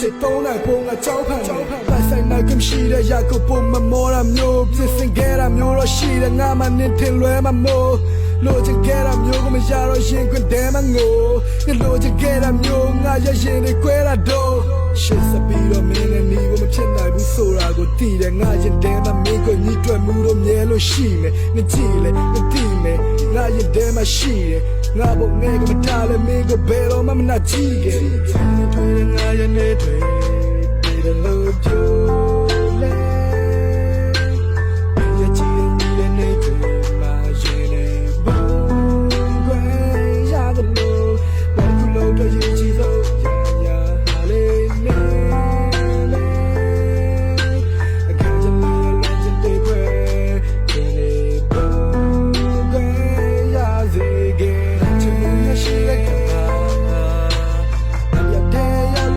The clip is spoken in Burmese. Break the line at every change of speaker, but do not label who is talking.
ချစ်သုံးနိုင်ပုံကကြောက်ဖန်တယ်ပိုင်ဆိုင်နိုင်ကမရှိတဲ့ရကုပုံမမောရမျိုးပြစ်စင်ခဲ့တာမျိုးတော့ရှိတယ်ငါမှနင်းထင်လွဲမှာမို့လိုချင်ခဲ့တာမျိုးကမရတော့ရင်ခွင့်တဲမငိုဒီလိုချင်ခဲ့တာမျိုးငါရရင်တွေခွဲတာတော့ရှစ်စပီတော့မင်းနဲ့နီးကိုမဖြစ်နိုင်ဘူးဆိုတာကိုသိတယ်ငါရင်တဲမှာမင်းကိုညှိတွက်မှုတော့မြဲလို့ရှိမယ်ငါကြည့်လေငါသိမယ်ငါရင်တဲမှာရှိတယ်ငါဘုံငယ်ကမထားလဲမင်းကိုဘယ်တော့မှမနာကြည့်ခဲ့